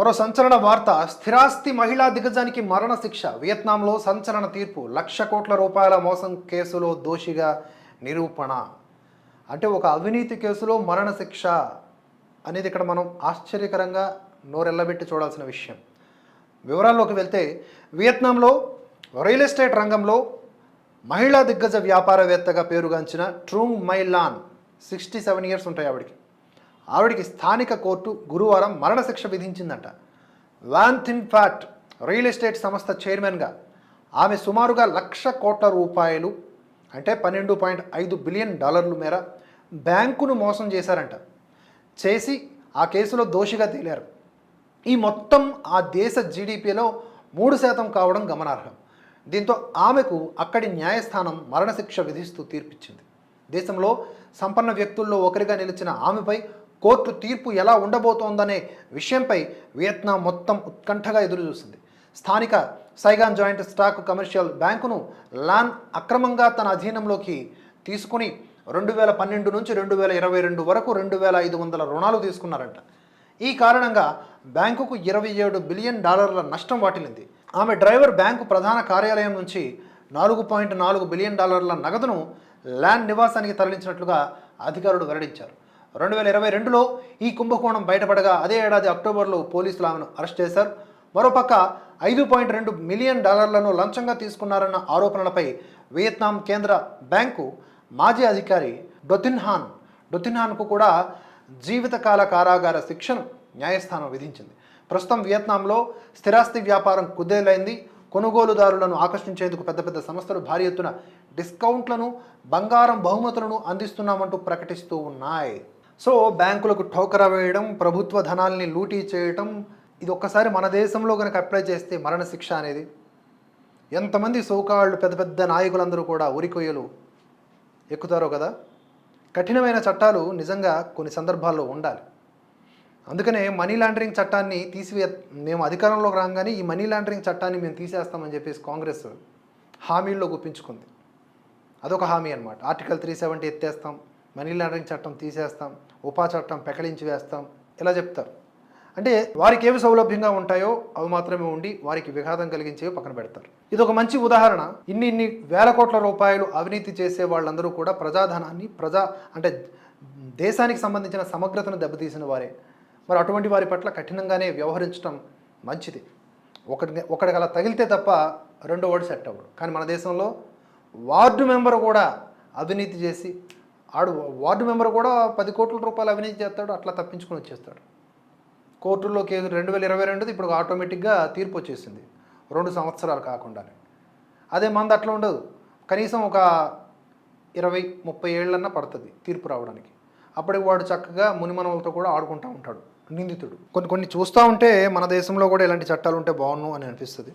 మరో సంచలన వార్త. స్థిరాస్తి మహిళా దిగ్గజానికి మరణ శిక్ష. వియత్నాంలో సంచలన తీర్పు. లక్ష కోట్ల రూపాయల మోసం కేసులో దోషిగా నిరూపణ. అంటే ఒక అవినీతి కేసులో మరణ శిక్ష అనేది ఇక్కడ మనం ఆశ్చర్యకరంగా నోరెల్లబెట్టి చూడాల్సిన విషయం. వివరాల్లోకి వెళ్తే వియత్నాంలో రియల్ ఎస్టేట్ రంగంలో మహిళా దిగ్గజ వ్యాపారవేత్తగా పేరుగాంచిన Truong My Lan. Sixty seven years ఉంటాయి ఆవిడికి. ఆవిడికి స్థానిక కోర్టు గురువారం మరణశిక్ష విధించిందట. Van Thinh Phat real estate సంస్థ చైర్మన్గా ఆమె సుమారుగా లక్ష కోట్ల రూపాయలు అంటే పన్నెండు పాయింట్ ఐదు బిలియన్ డాలర్ల మేర బ్యాంకును మోసం చేశారంట. చేసి ఆ కేసులో దోషిగా తేలారు. ఈ మొత్తం ఆ దేశ జీడిపిలో మూడు శాతం కావడం గమనార్హం. దీంతో ఆమెకు అక్కడి న్యాయస్థానం మరణశిక్ష విధిస్తూ తీర్పిచ్చింది. దేశంలో సంపన్న వ్యక్తుల్లో ఒకరిగా నిలిచిన ఆమెపై కోర్టు తీర్పు ఎలా ఉండబోతోందనే విషయంపై వియత్నాం మొత్తం ఉత్కంఠగా ఎదురుచూసింది. స్థానిక సైగాన్ జాయింట్ స్టాక్ కమర్షియల్ బ్యాంకును లాన్ అక్రమంగా తన అధీనంలోకి తీసుకుని రెండు వేల పన్నెండు నుంచి రెండు వేల ఇరవై రెండు వరకు రెండు వేల ఐదు వందల రుణాలు తీసుకున్నారంట. ఈ కారణంగా బ్యాంకుకు ఇరవై ఏడు బిలియన్ డాలర్ల నష్టం వాటిల్లింది. ఆమె డ్రైవర్ బ్యాంకు ప్రధాన కార్యాలయం నుంచి నాలుగు పాయింట్ నాలుగు బిలియన్ డాలర్ల నగదును ల్యాండ్ నివాసానికి తరలించినట్లుగా అధికారులు వెల్లడించారు. రెండు వేల ఇరవై రెండులో ఈ కుంభకోణం బయటపడగా అదే ఏడాది అక్టోబర్లో పోలీసులు ఆమెను అరెస్ట్ చేశారు. మరోపక్క ఐదు పాయింట్ రెండు మిలియన్ డాలర్లను లంచంగా తీసుకున్నారన్న ఆరోపణలపై వియత్నాం కేంద్ర బ్యాంకు మాజీ అధికారి డొతిన్హాన్ డొతిన్హాన్కు కూడా జీవితకాల కారాగార శిక్షను న్యాయస్థానం విధించింది. ప్రస్తుతం వియత్నాంలో స్థిరాస్తి వ్యాపారం కుదేలైంది. కొనుగోలుదారులను ఆకర్షించేందుకు పెద్ద పెద్ద సంస్థలు భారీ ఎత్తున డిస్కౌంట్లను బంగారం బహుమతులను అందిస్తున్నామంటూ ప్రకటిస్తూ ఉన్నాయి. సో బ్యాంకులకు ఠోకరా వేయడం ప్రభుత్వ ధనాల్ని లూటీ చేయటం ఇది ఒక్కసారి మన దేశంలో కనుక అప్లై చేస్తే మరణశిక్ష అనేది. ఎంతమంది సోకాళ్ళు పెద్ద పెద్ద నాయకులందరూ కూడా ఉరికొయ్యలు ఎక్కుతారో కదా. కఠినమైన చట్టాలు నిజంగా కొన్ని సందర్భాల్లో ఉండాలి. అందుకనే మనీ లాండరింగ్ చట్టాన్ని తీసివే మేము అధికారంలోకి రాగానే ఈ మనీ లాండరింగ్ చట్టాన్ని మేము తీసేస్తామని చెప్పేసి కాంగ్రెస్ హామీల్లో గుప్పించుకుంది. అదొక హామీ అనమాట ఆర్టికల్ త్రీ సెవెంటీ ఎత్తేస్తాం. మనీ లాండరింగ్ చట్టం తీసేస్తాం ఉపా చట్టం పెకలించి వేస్తాం ఇలా చెప్తారు. అంటే వారికి ఏవి సౌలభ్యంగా ఉంటాయో అవి మాత్రమే ఉండి వారికి విఘాతం కలిగించేవి పక్కన పెడతారు. ఇది ఒక మంచి ఉదాహరణ. ఇన్ని ఇన్ని వేల కోట్ల రూపాయలు అవినీతి చేసే వాళ్ళందరూ కూడా ప్రజాధనాన్ని ప్రజా అంటే దేశానికి సంబంధించిన సమగ్రతను దెబ్బతీసిన వారే. మరి అటువంటి వారి పట్ల కఠినంగానే వ్యవహరించడం మంచిది. ఒకటి ఒకడికి అలా తగిలితే తప్ప రెండో వాడు సెట్ అవ్వడు. కానీ మన దేశంలో వార్డు మెంబర్ కూడా అవినీతి చేసి ఆడు వార్డు మెంబర్ కూడా పది కోట్ల రూపాయలు అవినీతి చేస్తాడు అట్లా తప్పించుకొని వచ్చేస్తాడు. కోర్టులో కేసు రెండు వేల ఇరవై రెండుది ఇప్పుడు ఆటోమేటిక్గా తీర్పు వచ్చేసింది రెండు సంవత్సరాలు కాకుండానే. అదే మంది అట్లా ఉండదు. కనీసం ఒక ఇరవై ముప్పై ఏళ్ళన్నా పడుతుంది తీర్పు రావడానికి. అప్పటికి వాడు చక్కగా మునిమనవులతో కూడా ఆడుకుంటూ ఉంటాడు నిందితుడు. కొన్ని కొన్ని చూస్తూ ఉంటే మన దేశంలో కూడా ఇలాంటి చట్టాలు ఉంటే బాగున్ను అని అనిపిస్తుంది.